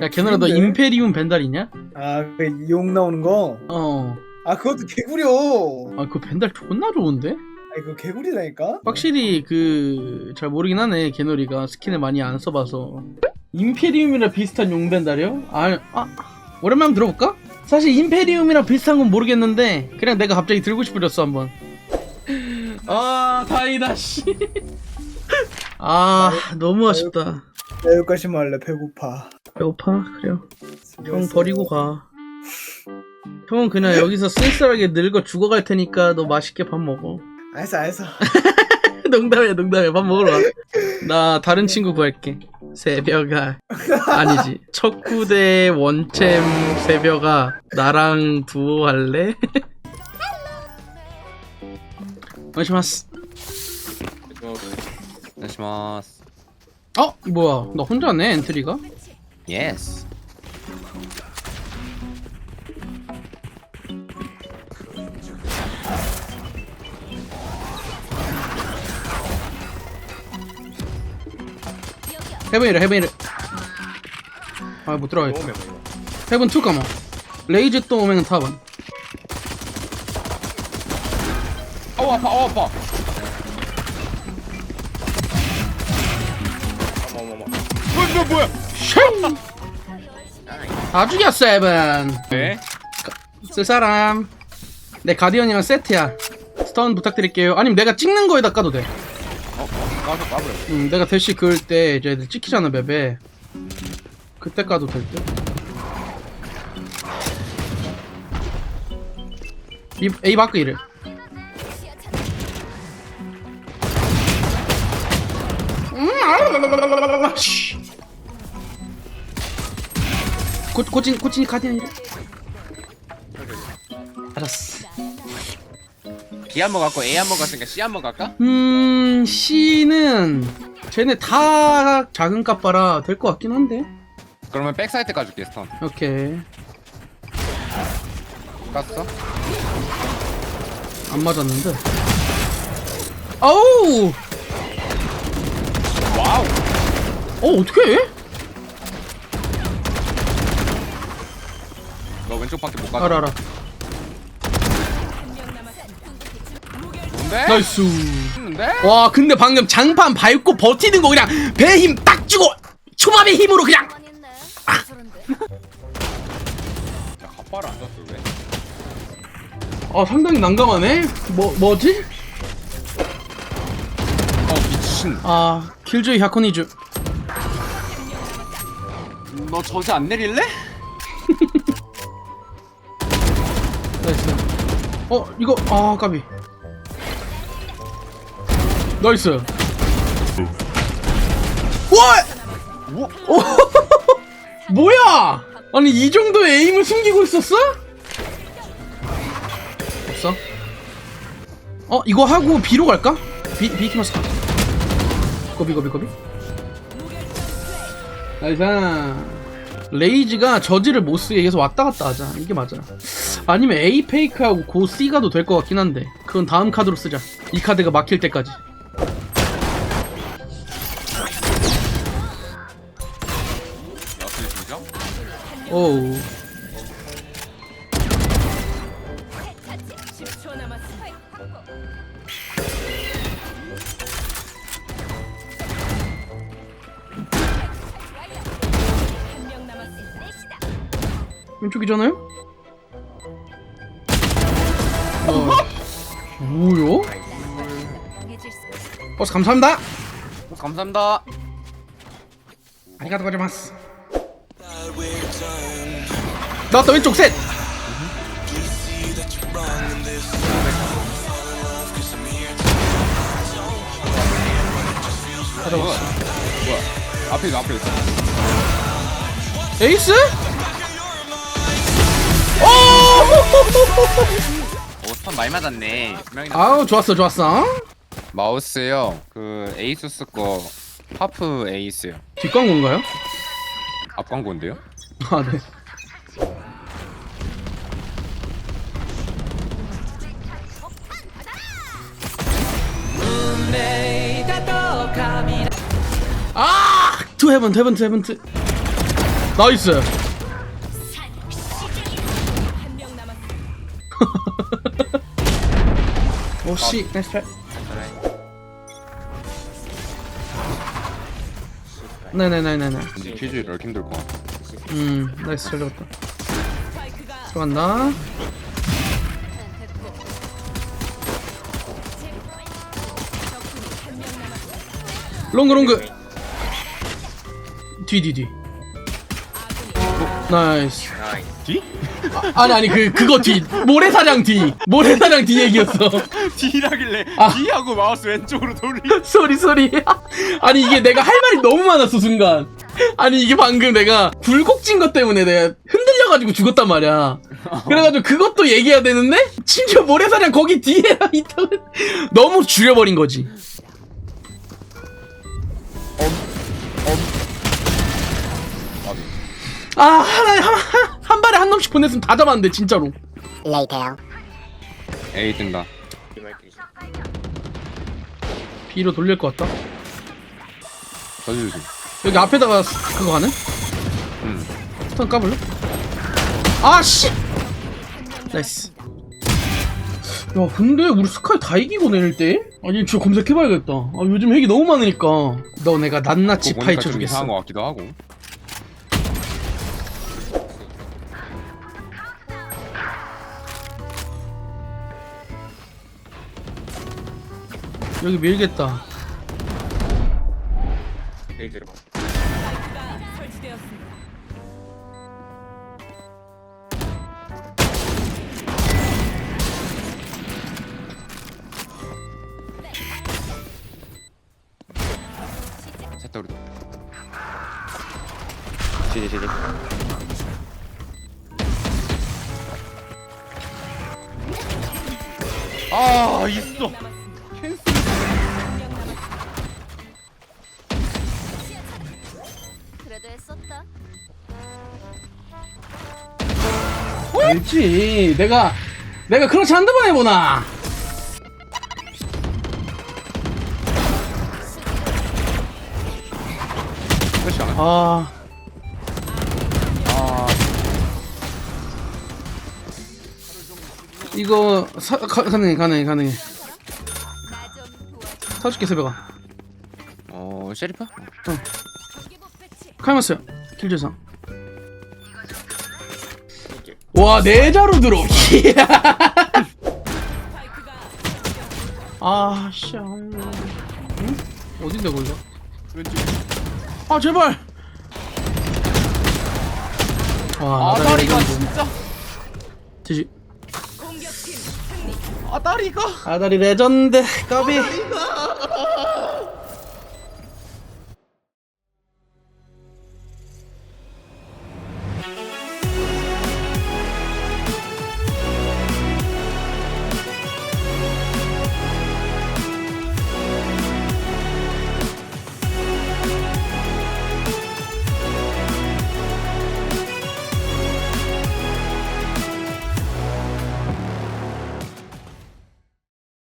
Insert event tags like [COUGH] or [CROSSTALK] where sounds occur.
야 걔네라 너 임페리움 벤달이냐? 아 그 이용 나오는 거? 어. 아 그것도 개구려 아 그 벤달 존나 좋은데? 아니 그거 개구리라니까? 확실히 그 잘 모르긴 하네 개놀이가 스킨을 많이 안 써봐서 임페리움이랑 비슷한 용벤달이요? 아, 아 오랜만에 한번 들어볼까? 사실 임페리움이랑 비슷한 건 모르겠는데 그냥 내가 갑자기 들고 싶어졌어 한번 아 다행이다 씨아 [LAUGHS] 너무 아쉽다 나 여기까지만 할래 배고파 배고파? 그래요 형 버리고 가 형은 그냥 여기서 쓸쓸하게 늙어 죽어갈 테니까 너 맛있게 밥 먹어 알았어 알았어 [LAUGHS] 농담이야 농담이야 밥 먹으러 가나 다른 친구 구할게 새벽아 아니지 척구대 원챔 새벽아 나랑 두오 할래? [LAUGHS] 오시마스 お願いします。 어? 뭐야 나 혼자네 엔트리가? Yes. 헤븐이래 헤븐이래 아 못 들어가겠다 오면 뭐 이거. 헤븐 투 까마 레이즈 또 오면 타번 아우 아파 아우 아파. 어머 어머 어머. 뭐야 뭐야 뭐야. 쉥! 다 죽였어 헤븐 네. 쓸 사람 내 가디언이랑 세트야 스턴 부탁드릴게요 아니면 내가 찍는 거에다 까도 돼 어, 까서 까버려. 음, 내가 대시 그을 때 이제 찍히잖아 맵에 그때 까도 될듯 A 바크 이래 음, 아, 씨. 고, 고친 고친이 가디언 알았어 B 한번 갖고 A 한번 갔으니까 C 한번 갈까? 음, C는 쟤네 다 작은 값바라 될 것 같긴 한데. 그러면 백사이트 가줄게 스턴. 오케이. 깠어? 안 맞았는데. 아우! 와우. 어, 어떡해? 너 왼쪽 밖에 못 가져. 알아, 알아. 뭔데? 나이스. 했는데? 와, 근데 방금 장판 밟고 버티는 거 그냥 배힘딱 주고 초밥의 힘으로 그냥 야, 갑바를 안 줬어 왜? 아, 상당히 난감하네. 뭐 뭐지? 어 미친. 아, 킬조이 하코니즈. 너 저세 안 내릴래? 어, 이거 아, 까비. 나이스. 와! 뭐? [LAUGHS] 뭐야? 아니 이 정도의 에임을 숨기고 있었어? 없어? 어 이거 하고 B로 갈까? B B 키마스 고비 고비 고비 나이스 레이지가 저지를 못 쓰게 계속 왔다 갔다 하자 이게 맞아 아니면 A 페이크하고 고 C 가도 될 것 같긴 한데 그건 다음 카드로 쓰자 이 카드가 막힐 때까지? 오우 10초 남았습니다. 한명 남았습니다. 왼쪽이잖아요? 어. 뭐요? 버스 감사합니다. 어, 감사합니다. 아리가토 고자마스. 나왔다 왼쪽 셋. 가져왔어. 뭐야? 앞에 있어 앞에 있어. 에이스? 오! 오 스턴 많이 맞았네. 분명히 아우 좋았어 좋았어. 마우스요. 그 에이수스 거 하프 에이스요. 뒷광고인가요? 앞 광고인데요? 아 네. 아! 투 헤븐 투 헤븐 투 헤븐 투 나이스 [LAUGHS] 남았습니다. 오씨 나이스 트라이 네네네네네 근데 퀴즈 럴 힘들 것 같아. 음 나이스 잘 잡았다. 들어간다. 롱그 롱그. 뒤뒤뒤. 나이스. 뒤? 아니 아니 그 그거 뒤. 모래사냥 뒤. 모래사냥 뒤 얘기였어 [LAUGHS] 뒤라길래 아. 뒤하고 마우스 왼쪽으로 돌리 [LAUGHS] 소리 소리 [LAUGHS] 아니 이게 내가 할 말이 너무 많았어 순간. 아니 이게 방금 내가 굴곡진 것 때문에 내가 흔들려가지고 죽었단 말이야. 그래가지고 그것도 얘기해야 되는데 심지어 모래사냥 거기 뒤에 있다고 너무 줄여버린 거지. 아 하나에 한, 한, 한 발에 한 놈씩 보냈으면 다 잡았는데 진짜로. Later. A 뜬다 B로 돌릴 것 같다. 서주지 여기 앞에다가 그거 가는? 응. 스턴 까볼래? 아 씨! 나이스. 야 근데 우리 스카이 다 이기고 내릴 때? 아니 저 검색해봐야겠다. 아 요즘 핵이 너무 많으니까. 너 내가 낱낱이 그거 보니까 좀 파헤쳐주겠어 이상한 것 같기도 하고 여기 밀겠다. 스파이크가 설치되었습니다. 셋다 우리도 지지 지지. 아 있어. 그래도 알지. 내가 내가 그렇지 한두 번 해보나. 그렇지 않아? 아. 아. 이거 사, 가, 가능해 가능해 가능해. 사줄게 새벽아. 어, 셰리프? 카이마스야 킬조상 와 내자로 들어. [LAUGHS] 스파이크가 아씨 응? 어딘데 왼쪽. 아 제발. 와 아 다리가. 진짜. 지지. 아 다리가? 아다리 레전드. 까비